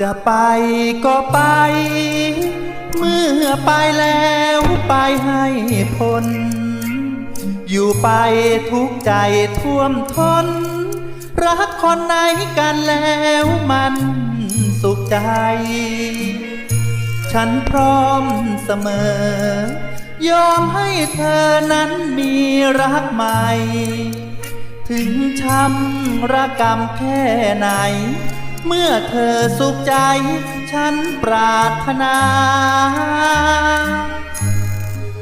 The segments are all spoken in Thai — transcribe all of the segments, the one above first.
จะไปก็ไป เมื่อไปแล้วไปให้พ้น อยู่ไปทุกใจท่วมทนรักคนไหนกันแล้วมันสุขใจ ฉันพร้อมเสมอยอมให้เธอนั้นมีรักใหม่ ถึงช้ำระกรรมแค่ไหน เมื่อเธอสุขใจ ฉันปรารถนา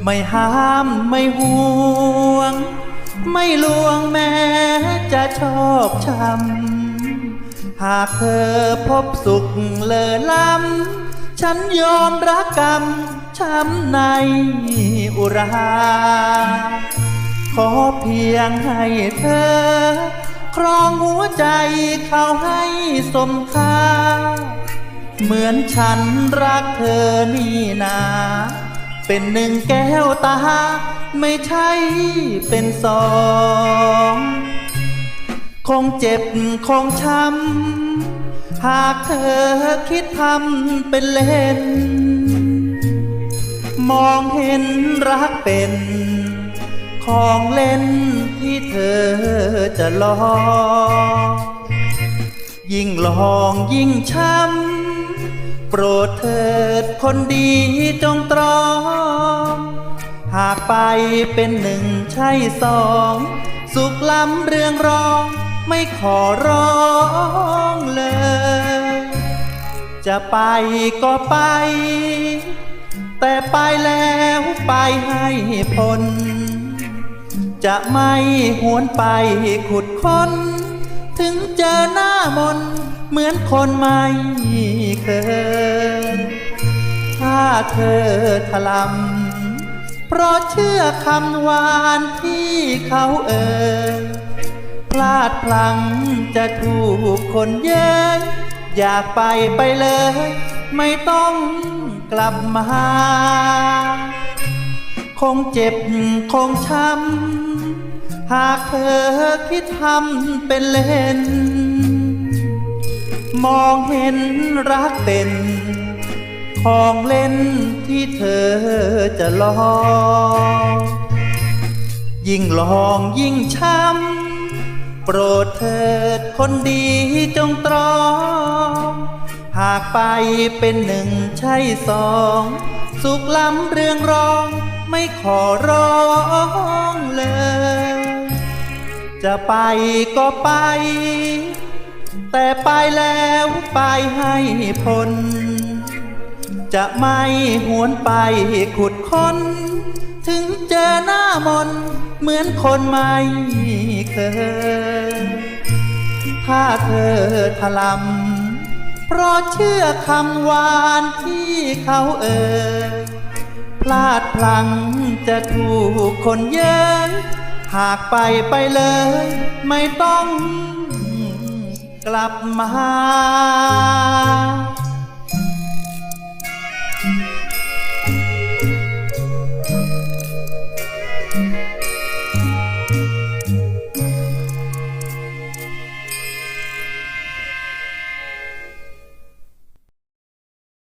ไม่ห้ามไม่ห่วง ไม่ลวงแม้จะชอบช้ำหากเธอพบสุขเลอล้ำ ฉันยอมรักกรรมช้ำในอุรา ขอเพียงให้เธอ ครองหัวใจเขาให้สมค่า เหมือนฉันรักเธอนี่นา เป็นหนึ่งแก้วตา ไม่ใช่เป็นสอง คงเจ็บคงช้ำ หากเธอคิดทำเป็นเล่น มองเห็นรักเป็น ของเล่นที่เธอจะลองยิ่งลองยิ่งช้ำ โปรดเถิดคนดีจงตรอง หากไปเป็นหนึ่งใช่สอง สุขล้ำเรื่องรองไม่ขอร้องเลย จะไปก็ไป แต่ไปแล้วไปให้พ้น จะไม่หวนไปขุดค้น ถึงเจอหน้ามนเหมือนคนไม่เคย ถ้าเธอถลำเพราะเชื่อคำหวานที่เขาเอ่ยพลาดพลั้งจะถูกคนเย้ยอยากไปไปเลย ไม่ต้องกลับมา งเจ็บคงช้ำ หากเธอคิดทำเป็นเล่น มองเห็นรักเป็น ของเล่นที่เธอจะลองยิ่งลองยิ่งช้ำ โปรดเถิดคนดีจงตรอง หากไปเป็นหนึ่งใช่สอง สุขล้ำเรื่องร้องไม่ขอร้องเลย จะไปก็ไป แต่ไปแล้วไปให้พ้นจะไม่หวนไปขุดค้น ถึงเจอหน้ามนเหมือนคนไม่เคย ถ้าเธอถลำ เพราะเชื่อคำหวานที่เขาเอ่ยพลาดพลั้งจะถูกคนเย้ยหากไปไปเลย ไม่ต้องกลับมา